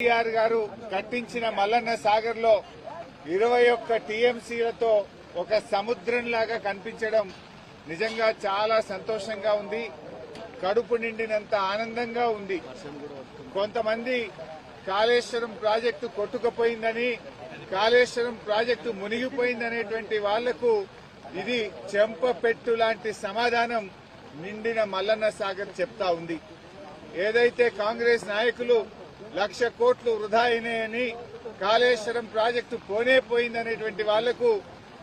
కేసీఆర్ గారు కట్టించిన మల్లన్న సాగర్లో ఇరవై ఒక్క టీఎంసీలతో ఒక సముద్రంలాగా కనిపించడం నిజంగా చాలా సంతోషంగా ఉంది. కడుపు నిండినంత ఆనందంగా ఉంది. కొంతమంది కాళేశ్వరం ప్రాజెక్టు కొట్టుకుపోయిందని కాళేశ్వరం ప్రాజెక్టు మునిగిపోయిందనేటువంటి వాళ్ళకు ఇది చెంపపెట్టు లాంటి సమాధానం నిండిన మల్లన్న సాగర్ చెప్తా ఉంది. ఏదైతే కాంగ్రెస్ నాయకులు లక్ష కోట్లు వృధా అయినాయని కాళేశ్వరం ప్రాజెక్టు పోనే పోయిందనేటువంటి వాళ్ళకు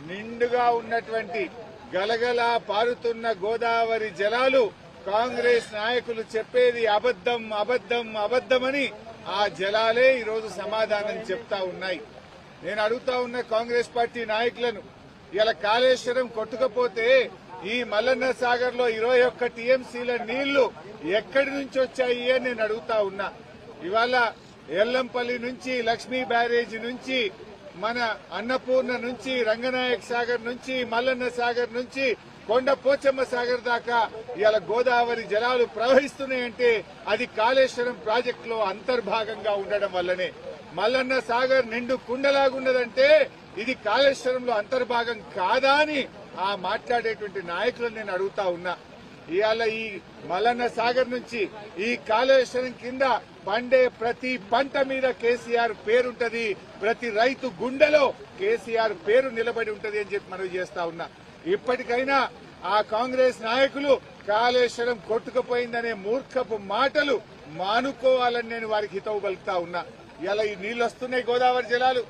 నిండుగా ఉన్నటువంటి గలగలా పారుతున్న గోదావరి జలాలు కాంగ్రెస్ నాయకులు చెప్పేది అబద్దం అబద్దం అబద్దమని ఆ జలాలే ఈరోజు సమాధానం చెప్తా ఉన్నాయి. నేను అడుగుతా ఉన్న కాంగ్రెస్ పార్టీ నాయకులను ఇలా కాళేశ్వరం కొట్టుకపోతే ఈ మల్లన్న సాగర్లో ఇరవై ఒక్క టీఎంసీల నీళ్ళు ఎక్కడి నుంచి వచ్చాయి? అని నేను అడుగుతా ఉన్నా. ఇవాళ ఎల్లంపల్లి నుంచి లక్ష్మీ బ్యారేజీ నుంచి మన అన్నపూర్ణ నుంచి రంగనాయక్ సాగర్ నుంచి మల్లన్న సాగర్ నుంచి కొండ పోచమ్మ సాగర్ దాకా ఇవాళ గోదావరి జలాలు ప్రవహిస్తున్నాయంటే అది కాళేశ్వరం ప్రాజెక్టులో అంతర్భాగంగా ఉండడం వల్లనే. మల్లన్న సాగర్ నిండు కుండలాగున్నదంటే ఇది కాళేశ్వరంలో అంతర్భాగం కాదా అని ఆ మాట్లాడేటువంటి నాయకులను నేను అడుగుతా ఉన్నా. ఇవాళ ఈ మల్లన్న సాగర్ నుంచి ఈ కాళేశ్వరం కింద పండే ప్రతి పంట మీద కేసీఆర్ పేరుంటది. ప్రతి రైతు గుండెలో కేసీఆర్ పేరు నిలబడి ఉంటది అని చెప్పి మనం చేస్తా ఉన్నా. ఇప్పటికైనా ఆ కాంగ్రెస్ నాయకులు కాళేశ్వరం కొట్టుకుపోయిందనే మూర్ఖపు మాటలు మానుకోవాలని నేను వారికి హితవు పలుకుతా ఉన్నా. ఇలా ఈ నీళ్ళు వస్తున్నాయి గోదావరి జలాలు.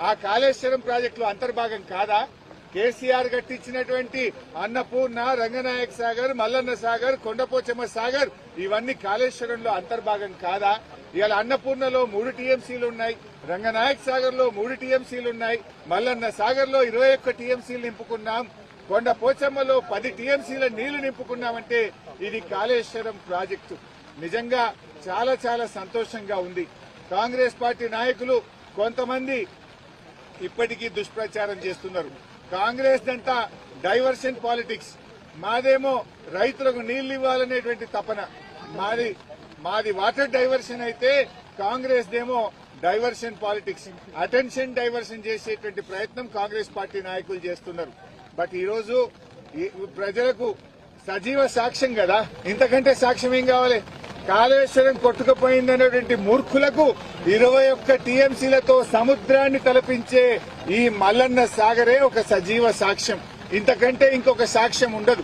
ఆ కాళేశ్వరం ప్రాజెక్టులో అంతర్భాగం కాదా? కేసీఆర్ కట్టించినటువంటి అన్నపూర్ణ రంగనాయక సాగర్ మల్లన్న సాగర్ కొండపోచమ్మ సాగర్ ఇవన్నీ కాళేశ్వరంలో అంతర్భాగం కాదా? ఇవాళ అన్నపూర్ణలో మూడు టీఎంసీలు ఉన్నాయి రంగనాయక సాగర్లో మూడు టీఎంసీలు ఉన్నాయి మల్లన్న సాగర్లో ఇరవై ఒక్క టీఎంసీలు నింపుకున్నాం కొండ పోచమ్మలో పది టీఎంసీల నీళ్ళు నింపుకున్నామంటే ఇది కాళేశ్వరం ప్రాజెక్టు. నిజంగా చాలా చాలా సంతోషంగా ఉంది. కాంగ్రెస్ పార్టీ నాయకులు కొంతమంది ఇప్పటికీ దుష్ప్రచారం చేస్తున్నారు. కాంగ్రెస్ దంట డైవర్షన్ పాలిటిక్స్. మాదేమో రైతులకు నీళ్ళు ఇవ్వాలనేటువంటి తపన. మాది మాది వాటర్ డైవర్షన్ అయితే కాంగ్రెస్ దేమో డైవర్షన్ పాలిటిక్స్. అటెన్షన్ డైవర్షన్ చేసేటువంటి ప్రయత్నం కాంగ్రెస్ పార్టీ నాయకులు చేస్తున్నారు. బట్ ఈరోజు ప్రజలకు సజీవ సాక్ష్యం కదా. ఇంతకంటే సాక్ష్యం ఏం కావాలి? కాళేశ్వరం కొట్టుకుపోయిందనేటువంటి మూర్ఖులకు ఇరవై ఒక్క టీఎంసీలతో సముద్రాన్ని తలపించే ఈ మల్లన్న సాగరే ఒక సజీవ సాక్ష్యం. ఇంతకంటే ఇంకొక సాక్ష్యం ఉండదు.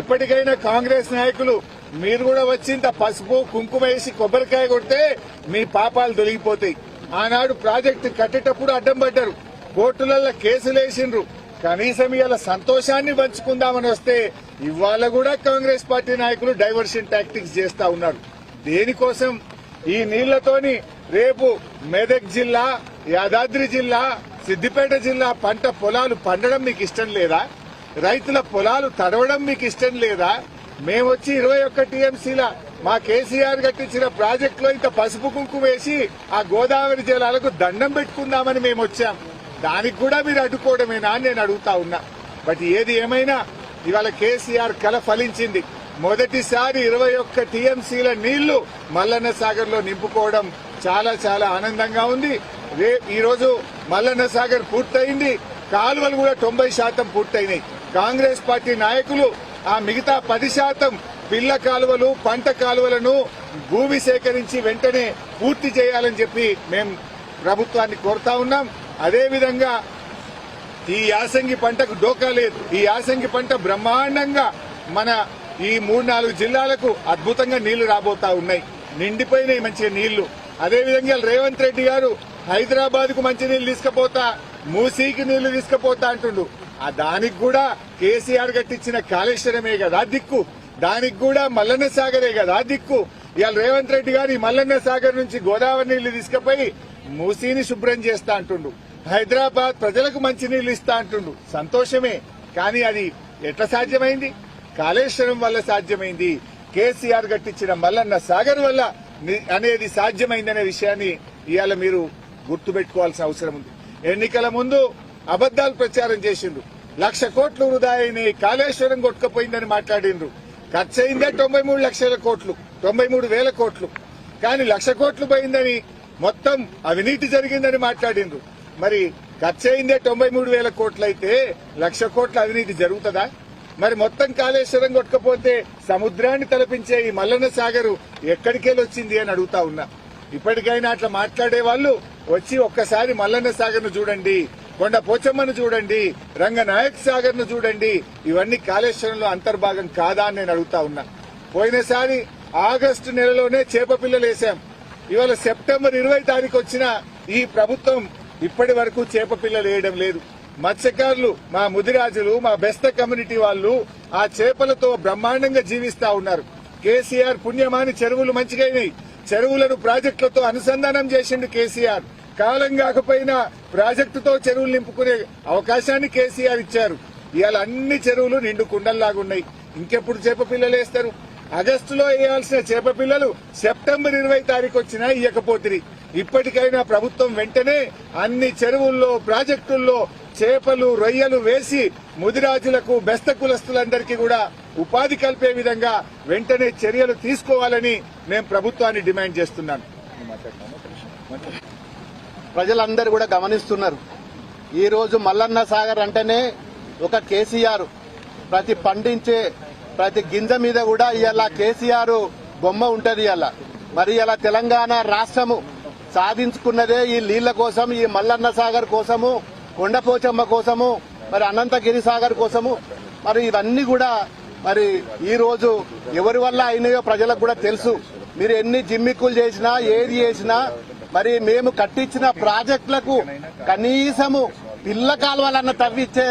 ఇప్పటికైనా కాంగ్రెస్ నాయకులు మీరు కూడా వచ్చింత పసుపు కుంకుమ వేసి కొబ్బరికాయ కొడితే మీ పాపాలు తొలగిపోతాయి. ఆనాడు ప్రాజెక్టు కట్టేటప్పుడు అడ్డం పడ్డారు. కోర్టులలో కేసులు వేసిండ్రు. కనీసం ఇవాళ సంతోషాన్ని పంచుకుందామని వస్తే ఇవాళ కూడా కాంగ్రెస్ పార్టీ నాయకులు డైవర్షన్ టాక్టిక్స్ చేస్తా ఉన్నారు. దేనికోసం ఈ నీళ్ళతోని రేపు మెదక్ జిల్లా యాదాద్రి జిల్లా సిద్దిపేట జిల్లా పంట పొలాలు పండడం మీకు ఇష్టం లేదా? రైతుల పొలాలు తడవడం మీకు ఇష్టం లేదా? మేమొచ్చి ఇరవై ఒక్క టీఎంసీల మా కేసీఆర్ కట్టించిన ప్రాజెక్ట్లో ఇంత పసుపు కుంకుమ వేసి ఆ గోదావరి జలాలకు దండం పెట్టుకుందామని మేము వచ్చాం. దానికి కూడా మీరు అడ్డుకోవడమేనా అని నేను అడుగుతా ఉన్నా. బట్ ఏది ఏమైనా ఇవాళ కేసీఆర్ కల ఫలించింది. మొదటిసారి ఇరవై ఒక్క టీఎంసీల నీళ్ళు మల్లన్న సాగర్లో నింపుకోవడం చాలా చాలా ఆనందంగా ఉంది. రే ఈ రోజు మల్లన్న సాగర్ పూర్తయింది. కాలువలు కూడా తొంభై శాతం పూర్తయినాయి. కాంగ్రెస్ పార్టీ నాయకులు ఆ మిగతా పది శాతం పిల్ల కాలువలు పంట కాలువలను భూమి సేకరించి వెంటనే పూర్తి చేయాలని చెప్పి మేము ప్రభుత్వాన్ని కోరుతా ఉన్నాం. అదేవిధంగా ఈ యాసంగి పంటకు డోకా లేదు. ఈ యాసంగి పంట బ్రహ్మాండంగా మన ఈ మూడు నాలుగు జిల్లాలకు అద్భుతంగా నీళ్ళు రాబోతా ఉన్నాయి. నిండిపోయినాయి మంచిగా నీళ్ళు. అదేవిధంగా రేవంత్ రెడ్డి గారు హైదరాబాద్కు మంచి నీళ్ళు తీసుకుపోతా మూసీకి నీళ్ళు తీసుకుపోతా అంటుండు. ఆ దానికి కూడా కేసీఆర్ కట్టించిన కాళేశ్వరమే కదా దిక్కు. దానికి కూడా మల్లన్న సాగరే కదా దిక్కు. ఇవాళ రేవంత్ రెడ్డి గారు ఈ మల్లన్న సాగర్ నుంచి గోదావరి నీళ్ళు తీసుకుపోయి మూసీని శుభ్రం చేస్తా అంటుండు. హైదరాబాద్ ప్రజలకు మంచి నీళ్ళు ఇస్తా అంటుండు. సంతోషమే. కానీ అది ఎట్లా సాధ్యమైంది? కాళేశ్వరం వల్ల సాధ్యమైంది. కేసీఆర్ కట్టించిన మల్లన్న సాగర్ వల్ల అనేది సాధ్యమైందనే విషయాన్ని ఇవాళ మీరు గుర్తుపెట్టుకోవాల్సిన అవసరం ఉంది. ఎన్నికల ముందు అబద్దాలు ప్రచారం చేసిండ్రు. లక్ష కోట్లు వృధా అయినాయి. కాళేశ్వరం కొట్టుకుపోయిందని మాట్లాడిండ్రు. ఖర్చు అయిందే తొంభై మూడు లక్షల కోట్లు తొంభై మూడు వేల కోట్లు. కానీ లక్ష కోట్లు పోయిందని మొత్తం అవినీతి జరిగిందని మాట్లాడిండ్రు. మరి ఖర్చు అయిందే తొంభై మూడు వేల కోట్లయితే లక్ష కోట్ల అవినీతి జరుగుతుందా? మరి మొత్తం కాళేశ్వరం కొట్టకపోతే సముద్రాన్ని తలపించే ఈ మల్లన్న సాగరు ఎక్కడికెళ్ళి వచ్చింది అని అడుగుతా ఉన్నా. ఇప్పటికైనా అట్లా మాట్లాడే వాళ్ళు వచ్చి ఒక్కసారి మల్లన్న సాగర్ను చూడండి కొండ పోచమ్మను చూడండి రంగనాయక్ సాగర్ను చూడండి. ఇవన్నీ కాళేశ్వరంలో అంతర్భాగం కాదా అని నేను అడుగుతా ఉన్నా. పోయినసారి ఆగస్టు నెలలోనే చేప పిల్లలు వేసాం ఇవాళ సెప్టెంబర్ ఇరవై తారీఖు వచ్చిన ఈ ప్రభుత్వం ఇప్పటి వరకు చేప పిల్లలు వేయడం లేదు. మత్స్యకారులు మా ముదిరాజులు మా బెస్త కమ్యూనిటీ వాళ్ళు ఆ చేపలతో బ్రహ్మాండంగా జీవిస్తా ఉన్నారు. కేసీఆర్ పుణ్యమాని చెరువులు మంచిగైనవి చెరువులను ప్రాజెక్టులతో అనుసంధానం చేసిండు కేసీఆర్. కాలం కాకపోయినా ప్రాజెక్టుతో చెరువులు నింపుకునే అవకాశాన్ని కేసీఆర్ ఇచ్చారు. ఇవాళ అన్ని చెరువులు నిండు కుండల్లాగున్నాయి. ఇంకెప్పుడు చేప పిల్లలు వేస్తారు? ఆగస్టులో వేయాల్సిన చేప పిల్లలు సెప్టెంబర్ ఇరవై తారీఖు వచ్చినా ఇయ్యకపోతుంది ఇప్పటికైనా ప్రభుత్వం వెంటనే అన్ని చెరువుల్లో ప్రాజెక్టుల్లో చేపలు రొయ్యలు వేసి ముదిరాజులకు బెస్త కులస్తులందరికీ కూడా ఉపాధి కల్పే విధంగా వెంటనే చర్యలు తీసుకోవాలని నేను ప్రభుత్వాన్ని డిమాండ్ చేస్తున్నాను ప్రజలందరూ కూడా గమనిస్తున్నారు. ఈ రోజు మల్లన్న సాగర్ అంటేనే ఒక కేసీఆర్. ప్రతి పండించే ప్రతి గింజ మీద కూడా ఇలా కేసీఆర్ బొమ్మ ఉంటది ఇలా మరి ఇలా తెలంగాణ రాష్ట్రము సాధించుకున్నదే ఈ నీళ్ళ కోసం ఈ మల్లన్న సాగర్ కోసము కొండపోచమ్మ కోసము మరి అనంతగిరి సాగర్ కోసము మరి ఇవన్నీ కూడా మరి ఈ రోజు ఎవరి వల్ల అయినాయో ప్రజలకు కూడా తెలుసు. మీరు ఎన్ని జిమ్మిక్కులు చేసినా ఏది చేసినా మరి మేము కట్టించిన ప్రాజెక్టులకు కనీసము పిల్ల కాలువలన్న తవ్విచ్చే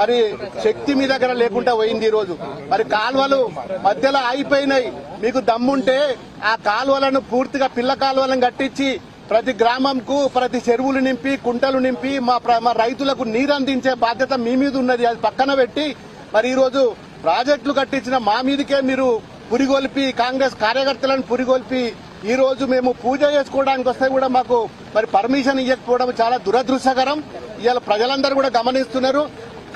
మరి శక్తి మీ దగ్గర లేకుండా పోయింది ఈ రోజు. మరి కాలువలు మధ్యలో ఆగిపోయినాయి. మీకు దమ్ముంటే ఆ కాలువలను పూర్తిగా పిల్ల కాలువలను కట్టించి ప్రతి గ్రామంకు ప్రతి చెరువులు నింపి కుంటలు నింపి మా మా రైతులకు నీరు అందించే బాధ్యత మీ మీద ఉన్నది. అది పక్కన పెట్టి మరి ఈరోజు ప్రాజెక్టులు కట్టించిన మా మీదకే మీరు పురిగొల్పి కాంగ్రెస్ కార్యకర్తలను పురిగొల్పి ఈ రోజు మేము పూజ చేసుకోవడానికి వస్తే కూడా మాకు మరి పర్మిషన్ ఇవ్వకపోవడం చాలా దురదృష్టకరం. ఇవాళ ప్రజలందరూ కూడా గమనిస్తున్నారు.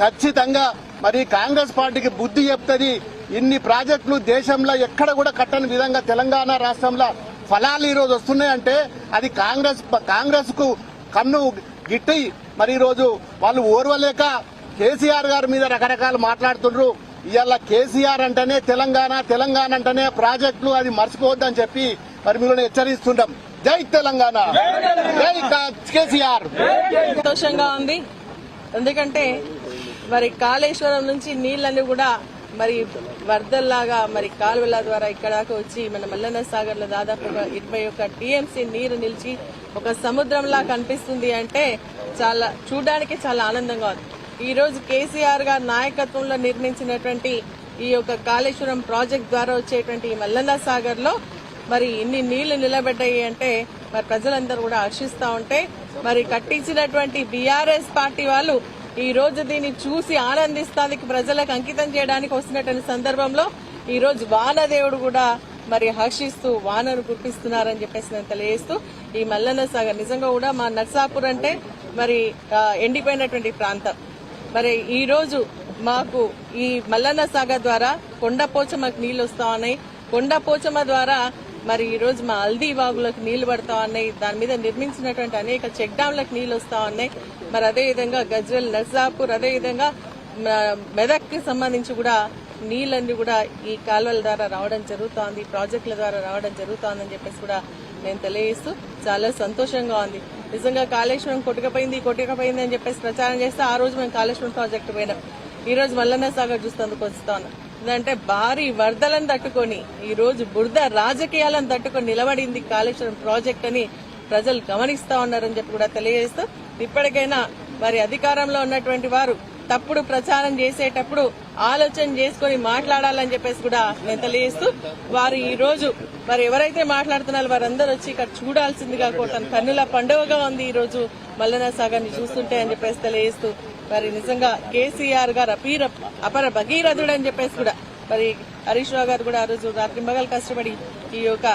ఖచ్చితంగా మరి కాంగ్రెస్ పార్టీకి బుద్ధి చెప్తుంది ఇన్ని ప్రాజెక్టులు దేశంలో ఎక్కడ కూడా కట్టని విధంగా తెలంగాణ రాష్ట్రంలో ఫలాలు ఈరోజు వస్తున్నాయంటే అది కాంగ్రెస్ కాంగ్రెస్కు కన్ను గిట్టి మరి ఈరోజు రోజు వాళ్ళు ఓర్వలేక కేసీఆర్ గారి మీద రకరకాలు మాట్లాడుతుండ్రు. ఇవాళ కేసీఆర్ అంటేనే తెలంగాణ తెలంగాణ అంటేనే ప్రాజెక్టులు అది మర్చిపోవద్దని చెప్పి మరి మిమ్మల్ని హెచ్చరిస్తుంటాం. జై తెలంగాణ! జై కేసీఆర్! సంతోషంగా ఉంది. ఎందుకంటే మరి కాళేశ్వరం నుంచి నీళ్ళని కూడా మరి వరదల్లాగా మరి కాలువల ద్వారా ఇక్కడ వచ్చి మన మల్లన్న సాగర్లో దాదాపుగా ఇరవై ఒక్క టీఎంసీ నీరు నిలిచి ఒక సముద్రంలా కనిపిస్తుంది అంటే చాలా చూడడానికి చాలా ఆనందంగా ఉంది. ఈ రోజు కేసీఆర్ గారి నాయకత్వంలో నిర్మించినటువంటి ఈ యొక్క కాళేశ్వరం ప్రాజెక్ట్ ద్వారా వచ్చేటువంటి ఈ మల్లన్న సాగర్లో మరి ఇన్ని నీళ్ళు నిలబడ్డాయి అంటే మరి ప్రజలందరూ కూడా హర్షిస్తా ఉంటే మరి కట్టించినటువంటి బీఆర్ఎస్ పార్టీ వాళ్ళు ఈ రోజు దీన్ని చూసి ఆనందిస్తానికి ప్రజలకు అంకితం చేయడానికి వస్తున్నటువంటి సందర్భంలో ఈ రోజు వానదేవుడు కూడా మరి హర్షిస్తూ వానను గుర్తిస్తున్నారని చెప్పేసి నేను తెలియజేస్తూ ఈ మల్లన్న సాగర్ నిజంగా కూడా మా నర్సాపూర్ అంటే మరి ఎండిపోయినటువంటి ప్రాంతం. మరి ఈ రోజు మాకు ఈ మల్లన్న సాగర్ ద్వారా కొండపోచమ్మకు నీళ్ళు వస్తా ఉన్నాయి. కొండపోచమ్మ ద్వారా మరి ఈ రోజు మా హల్దీ వాగులకు నీళ్ళు పడతా ఉన్నాయి. దాని మీద నిర్మించినటువంటి అనేక చెక్ డ్యాంలకు నీళ్ళు వస్తా ఉన్నాయి. మరి అదే విధంగా గజ్వెల్ నర్సాపూర్ అదేవిధంగా సంబంధించి కూడా నీళ్ళన్నీ కూడా ఈ కాలువల ద్వారా రావడం జరుగుతోంది. ప్రాజెక్టుల ద్వారా రావడం జరుగుతోందని చెప్పేసి కూడా నేను తెలియజేస్తూ చాలా సంతోషంగా ఉంది. నిజంగా కాళేశ్వరం కొట్టుకపోయింది కొట్టుకపోయింది అని చెప్పేసి ప్రచారం చేస్తే ఆ రోజు మేము కాళేశ్వరం ప్రాజెక్టు పోయినాం. ఈ రోజు మల్లన్న సాగర్ చూస్తేందుకు వస్తా ఉన్నాం అంటే భారీ వరదలను తట్టుకొని ఈ రోజు బురద రాజకీయాలను తట్టుకొని నిలబడింది కాళేశ్వరం ప్రాజెక్ట్ అని ప్రజలు గమనిస్తా ఉన్నారని చెప్పి కూడా తెలియజేస్తూ ఇప్పటికైనా మరి అధికారంలో ఉన్నటువంటి వారు తప్పుడు ప్రచారం చేసేటప్పుడు ఆలోచన చేసుకొని మాట్లాడాలని చెప్పేసి కూడా నేను తెలియజేస్తూ వారు ఈ రోజు మరి ఎవరైతే మాట్లాడుతున్నారో వారందరూ వచ్చి ఇక్కడ చూడాల్సిందిగా కోరుతాను కన్నుల పండుగగా ఉంది ఈ రోజు మల్లన సాగర్ని చూస్తుంటే అని చెప్పేసి తెలియజేస్తూ మరి నిజంగా కేసీఆర్ గారు అపీర అపర భగీరథుడు అని చెప్పేసి కూడా మరి హరీష్ రావు గారు కూడా ఆ రోజు రాత్రి మగలు కష్టపడి ఈ యొక్క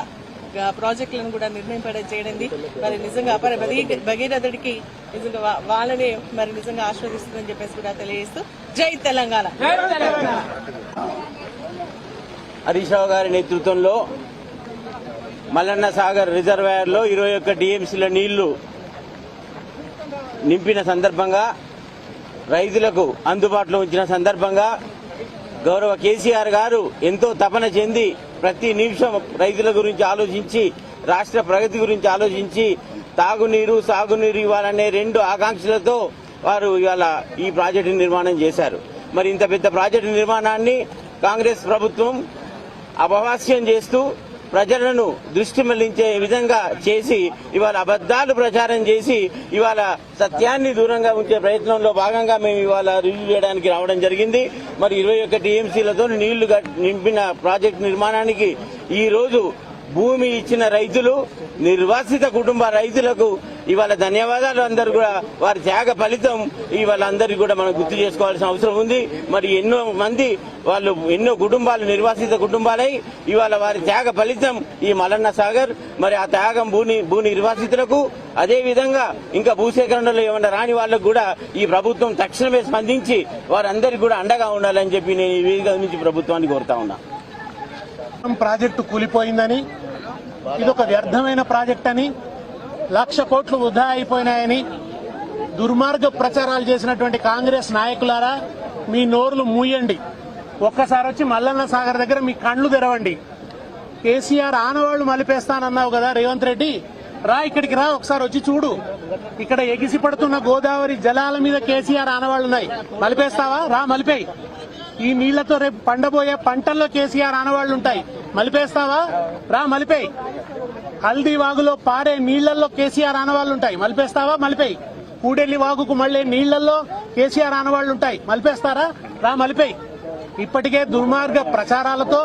ప్రాజెక్టులను కూడా నిర్ణయింపడం చేయడింది. మరి నిజంగా అపర భగీ- భగీరథుడికి నిజంగా వాళ్ళనే మరి నిజంగా ఆస్వాదిస్తుందని చెప్పేసి కూడా తెలియజేస్తూ జై తెలంగాణ. హరీష్ రావు గారి నేతృత్వంలో మల్లన్న సాగర్ రిజర్వాయర్లో ఇరవై ఒక్క టీఎంసీల నీళ్ళు నింపిన సందర్భంగా రైతులకు అందుబాటులో ఉంచిన సందర్భంగా గౌరవ కేసీఆర్ గారు ఎంతో తపన చెంది ప్రతి నిమిషం రైతుల గురించి ఆలోచించి రాష్ట్ర ప్రగతి గురించి ఆలోచించి తాగునీరు సాగునీరు ఇవ్వాలనే రెండు ఆకాంక్షలతో వారు ఇవాళ ఈ ప్రాజెక్టు నిర్మాణం చేశారు. మరి ఇంత పెద్ద ప్రాజెక్టు నిర్మాణాన్ని కాంగ్రెస్ ప్రభుత్వం అపహాస్యం చేస్తూ ప్రజలను దృష్టి మళ్ళించే విధంగా చేసి ఇవాళ అబద్దాలు ప్రచారం చేసి ఇవాళ సత్యాన్ని దూరంగా ఉంచే ప్రయత్నంలో భాగంగా మేము ఇవాళ రివ్యూ చేయడానికి రావడం జరిగింది. మరి ఇరవై ఒక్క టీఎంసీలతో నీళ్ళు నింపిన ప్రాజెక్టు నిర్మాణానికి ఈ రోజు భూమి ఇచ్చిన రైతులు నిర్వాసిత కుటుంబ రైతులకు ఇవాళ ధన్యవాదాలు అందరు కూడా. వారి త్యాగ ఫలితం ఇవాళ అందరికీ కూడా మనం గుర్తు చేసుకోవాల్సిన అవసరం ఉంది. మరి ఎన్నో మంది వాళ్ళు ఎన్నో కుటుంబాలు నిర్వాసిత కుటుంబాలై ఇవాళ వారి త్యాగ ఫలితం ఈ మలన్న సాగర్. మరి ఆ త్యాగం భూని భూ నిర్వాసితులకు. అదే విధంగా ఇంకా భూసేకరణలో ఏమన్నా రాని వాళ్ళకు కూడా ఈ ప్రభుత్వం తక్షణమే స్పందించి వారందరికీ కూడా అండగా ఉండాలని చెప్పి నేను ఈ వేదిక నుంచి ప్రభుత్వాన్ని కోరుతా ఉన్నా. ప్రాజెక్టు కూలిపోయిందని. ఇది ఒక వ్యర్థమైన ప్రాజెక్ట్ అని. లక్ష కోట్లు వృధా అయిపోయినాయని దుర్మార్గ ప్రచారాలు చేసినటువంటి కాంగ్రెస్ నాయకులారా మీ నోర్లు మూయండి. ఒక్కసారి వచ్చి మల్లన్న సాగర్ దగ్గర మీ కళ్ళు తెరవండి. కేసీఆర్ ఆనవాళ్ళు మలిపేస్తానన్నావు కదా రేవంత్ రెడ్డి? రా ఇక్కడికి రా ఒకసారి వచ్చి చూడు. ఇక్కడ ఎగిసి పడుతున్న గోదావరి జలాల మీద కేసీఆర్ ఆనవాళ్ళు ఉన్నాయి. మలిపేస్తావా? రా మలిపేయి. ఈ నీళ్ళతో రేపు పండబోయే పంటల్లో కేసీఆర్ ఆనవాళ్ళు ఉంటాయి. మలిపేస్తావా? రా మలిపేయి. హల్దీ వాగులో పారే నీళ్ళలో కేసీఆర్ ఆనవాళ్ళు ఉంటాయి మలిపేస్తావా? మలిపేయి. కూడెల్లి వాగుకు మళ్ళీ నీళ్ళలో కేసీఆర్ ఆనవాళ్ళు ఉంటాయి మలిపేస్తారా? రా మలిపేయి. ఇప్పటికే దుర్మార్గ ప్రచారాలతో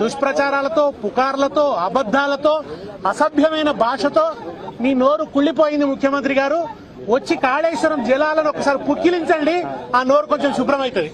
దుష్ప్రచారాలతో పుకార్లతో అబద్దాలతో అసభ్యమైన భాషతో మీ నోరు కుళ్ళిపోయింది ముఖ్యమంత్రి గారు. వచ్చి కాళేశ్వరం జలాలను ఒకసారి పుక్కిలించండి. ఆ నోరు కొంచెం శుభ్రమవుతుంది.